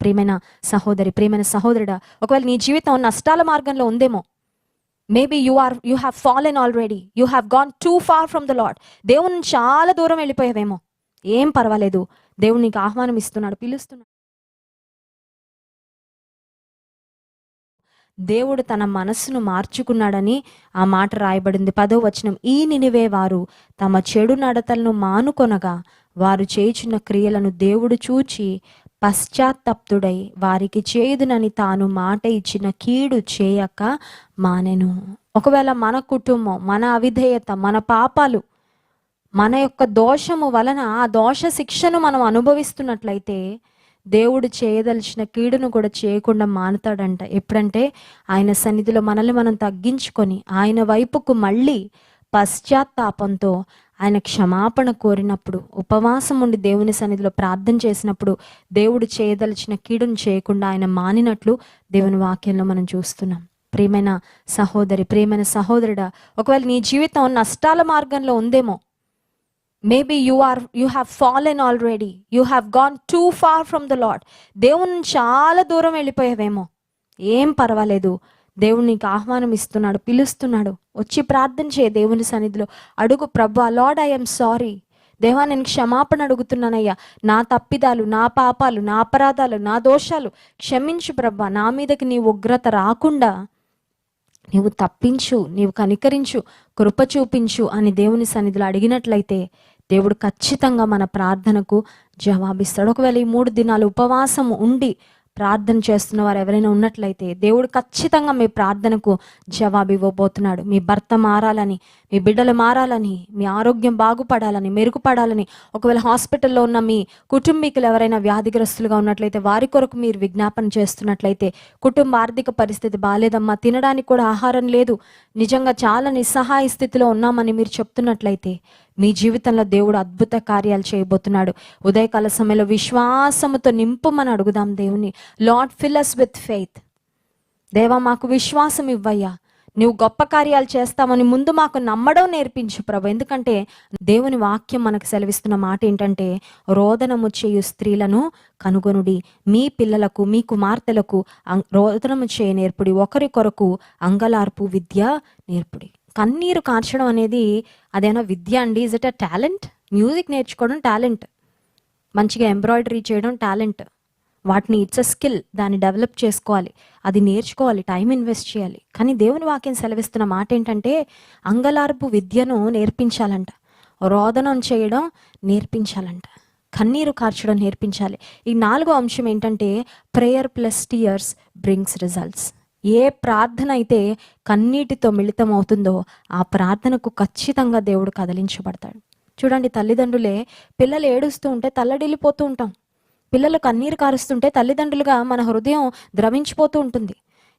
ప్రియమైన సహోదరి ప్రియమైన సహోదరుడా ఒకవేళ నీ జీవితం నష్టాల మార్గంలో ఉందేమో maybe you are you have fallen already you have gone too far from the lord దేవుని చాలా దూరం వెళ్ళిపోయావేమో. ఏం పర్వాలేదు. దేవుడు నీకు ఆహ్వానం ఇస్తున్నాడు పిలుస్తున్నాడు. దేవుడు తన మనస్సును మార్చుకున్నాడని ఆ మాట రాయబడింది. పదో వచనం ఈ నినివే వారు తమ చెడు నడతలను మానుకొనగా వారు చేయుచున్న క్రియలను దేవుడు చూచి పశ్చాత్తప్తుడై వారికి చేయుదునని తాను మాట ఇచ్చిన కీడు చేయక మానెను. ఒకవేళ మన కుటుంబం మన అవిధేయత మన పాపాలు మన యొక్క దోషము వలన ఆ దోష శిక్షను మనం అనుభవిస్తున్నట్లయితే దేవుడు చేయదలిచిన కీడును కూడా చేయకుండా మానుతాడంట. ఎప్పుడంటే ఆయన సన్నిధిలో మనల్ని మనం తగ్గించుకొని ఆయన వైపుకు మళ్ళీ పశ్చాత్తాపంతో ఆయన క్షమాపణ కోరినప్పుడు ఉపవాసం ఉండి దేవుని సన్నిధిలో ప్రార్థన చేసినప్పుడు దేవుడు చేయదలిచిన కీడును చేయకుండా ఆయన మానినట్లు దేవుని వాక్యంలో మనం చూస్తున్నాం. ప్రియమైన సహోదరి ప్రియమైన సహోదరుడా ఒకవేళ నీ జీవితం నష్టాల మార్గంలో ఉందేమో maybe you are you have fallen already you have gone too far from the lord దేవుని చాలా దూరం వెళ్ళిపోయావేమో ఏం పర్వాలేదు. దేవుడు నీకు ఆహ్వానం ఇస్తున్నాడు పిలుస్తున్నాడు. వచ్చి ప్రార్థన చేయ దేవుని సన్నిధిలో. అడుగు ప్రభా లార్డ్ ఐఎమ్ సారీ. దేవా నేను క్షమాపణ అడుగుతున్నానయ్యా. నా తప్పిదాలు నా పాపాలు నా అపరాధాలు నా దోషాలు క్షమించు ప్రభా. నా మీదకి నీ ఉగ్రత రాకుండా నీవు తప్పించు నీవు కనికరించు కృప చూపించు అని దేవుని సన్నిధిలో అడిగినట్లయితే దేవుడు ఖచ్చితంగా మన ప్రార్థనకు జవాబిస్తాడు. ఒకవేళ ఈ మూడు దినాలు ఉపవాసం ఉండి ప్రార్థన చేస్తున్న వారు ఎవరైనా ఉన్నట్లయితే దేవుడు ఖచ్చితంగా మీ ప్రార్థనకు జవాబు ఇవ్వబోతున్నాడు. మీ భర్త మారాలని మీ బిడ్డలు మారాలని మీ ఆరోగ్యం బాగుపడాలని మెరుగుపడాలని ఒకవేళ హాస్పిటల్లో ఉన్న మీ కుటుంబీకులు ఎవరైనా వ్యాధిగ్రస్తులుగా ఉన్నట్లయితే వారి కొరకు మీరు విజ్ఞాపన చేస్తున్నట్లయితే కుటుంబ ఆర్థిక పరిస్థితి బాగాలేదమ్మా తినడానికి కూడా ఆహారం లేదు. నిజంగా చాలా నిస్సహాయ స్థితిలో ఉన్నామని మీరు చెప్తున్నట్లయితే మీ జీవితంలో దేవుడు అద్భుత కార్యాలు చేయబోతున్నాడు. ఉదయకాల సమయంలో విశ్వాసముతో నింపమని అడుగుదాం దేవుని. లార్డ్ ఫిల్లస్ విత్ ఫెయిత్ దేవా మాకు విశ్వాసం ఇవ్వయ్యా. నువ్వు గొప్ప కార్యాలు చేస్తామని ముందు మాకు నమ్మడం నేర్పించు ప్రభు. ఎందుకంటే దేవుని వాక్యం మనకు సెలవిస్తున్న మాట ఏంటంటే రోదనము చేయు స్త్రీలను కనుగొనుడి. మీ పిల్లలకు మీ కుమార్తెలకు అం- రోదనము చేయ నేర్పుడి. ఒకరి కొరకు అంగలార్పు విద్య నేర్పుడి. కన్నీరు కార్చడం అనేది అదేనా విద్య అండి? Is it a talent music నేర్చుకోవడం టాలెంట్ మంచిగా ఎంబ్రాయిడరీ చేయడం టాలెంట్ వాటిని ఇట్స్ అ స్కిల్ దాన్ని డెవలప్ చేసుకోవాలి. అది నేర్చుకోవాలి. టైం ఇన్వెస్ట్ చేయాలి. కానీ దేవుని వాక్యం సెలవిస్తున్న మాట ఏంటంటే అంగలార్పు విద్యను నేర్పించాలంట. రోదనం చేయడం నేర్పించాలంట. కన్నీరు కార్చడం నేర్పించాలి. ఈ నాలుగో అంశం ఏంటంటే prayer plus tears brings results ఏ ప్రార్థన అయితే కన్నీటితో మిళితం అవుతుందో ఆ ప్రార్థనకు ఖచ్చితంగా దేవుడు కదిలించబడతాడు. చూడండి తల్లిదండ్రులే పిల్లలు ఏడుస్తూ ఉంటే తల్లడిల్లిపోతూ ఉంటాం. పిల్లలు కన్నీరు కారుస్తుంటే తల్లిదండ్రులుగా మన హృదయం ద్రవించిపోతూ ఉంటుంది.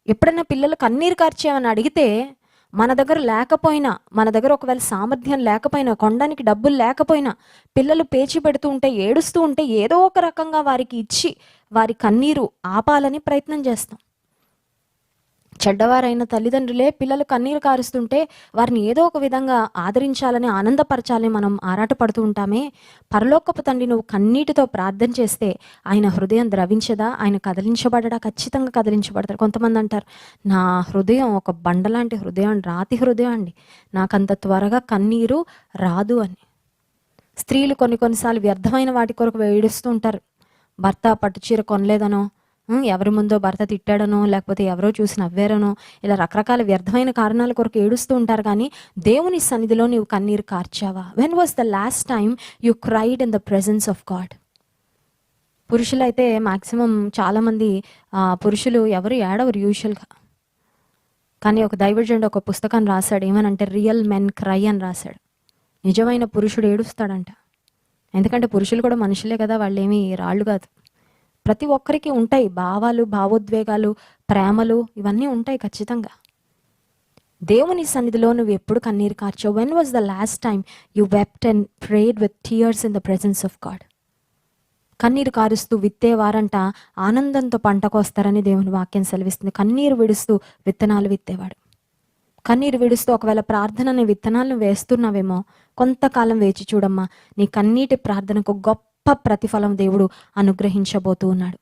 ఎప్పుడైనా పిల్లలు కన్నీరు కార్చేమని అడిగితే మన దగ్గర లేకపోయినా మన దగ్గర ఒకవేళ సామర్థ్యం లేకపోయినా కొనడానికి డబ్బులు లేకపోయినా పిల్లలు పేచి పెడుతూ ఉంటే ఏడుస్తూ ఉంటే ఏదో ఒక రకంగా వారికి ఇచ్చి వారి కన్నీరు ఆపాలని ప్రయత్నం చేస్తాం. చెడ్డవారైన తల్లిదండ్రులే పిల్లలు కన్నీరు కారుస్తుంటే వారిని ఏదో ఒక విధంగా ఆదరించాలని ఆనందపరచాలని మనం ఆరాటపడుతూ ఉంటామే. పరలోకపు తండ్రి నువ్వు కన్నీటితో ప్రార్థన చేస్తే ఆయన హృదయం ద్రవించదా? ఆయన కదిలించబడడా? ఖచ్చితంగా కదిలించబడతారు కొంతమంది అంటారు నా హృదయం ఒక బండలాంటి హృదయం రాతి హృదయం అండి. నాకంత త్వరగా కన్నీరు రాదు అని. స్త్రీలు కొన్ని కొన్నిసార్లు వ్యర్థమైన వాటి కొరకు ఏడుస్తూ ఉంటారు. భర్త పట్టుచీర కొనలేదనో? ఎవరి ముందో భర్త తిట్టాడనో లేకపోతే ఎవరో చూసి నవ్వారనో ఇలా రకరకాల వ్యర్థమైన కారణాల కొరకు ఏడుస్తూ ఉంటారు కానీ దేవుని సన్నిధిలో నీవు కన్నీరు కార్చావా? When was the last time you cried in the presence of God పురుషులైతే maximum చాలామంది పురుషులు ఎవరు ఏడవరు యూజువల్గా. కానీ ఒక దైవజనుడు ఒక పుస్తకాన్ని రాశాడు ఏమనంటే రియల్ మెన్ క్రై అని రాశాడు. నిజమైన పురుషుడు ఏడుస్తాడంట. ఎందుకంటే పురుషులు కూడా మనుషులే కదా వాళ్ళు ఏమీ రాళ్ళు కాదు. ప్రతి ఒక్కరికి ఉంటాయి. భావాలు భావోద్వేగాలు ప్రేమలు ఇవన్నీ ఉంటాయి ఖచ్చితంగా. దేవుని సన్నిధిలో నువ్వు ఎప్పుడు కన్నీరు కార్చావు? When was the last time you wept and prayed with tears in the presence of God కన్నీరు కారుస్తూ విత్తేవారంట ఆనందంతో పంటకొస్తారని దేవుని వాక్యం సెలవిస్తుంది. కన్నీరు విడుస్తూ విత్తనాలు విత్తేవాడు. కన్నీరు విడుస్తూ ఒకవేళ ప్రార్థన అనే విత్తనాలను వేస్తున్నావేమో కొంతకాలం వేచి చూడమ్మా నీ కన్నీటి ప్రార్థనకు గొప్ప గొప్ప ప్రతిఫలం దేవుడు అనుగ్రహించబోతూ ఉన్నాడు.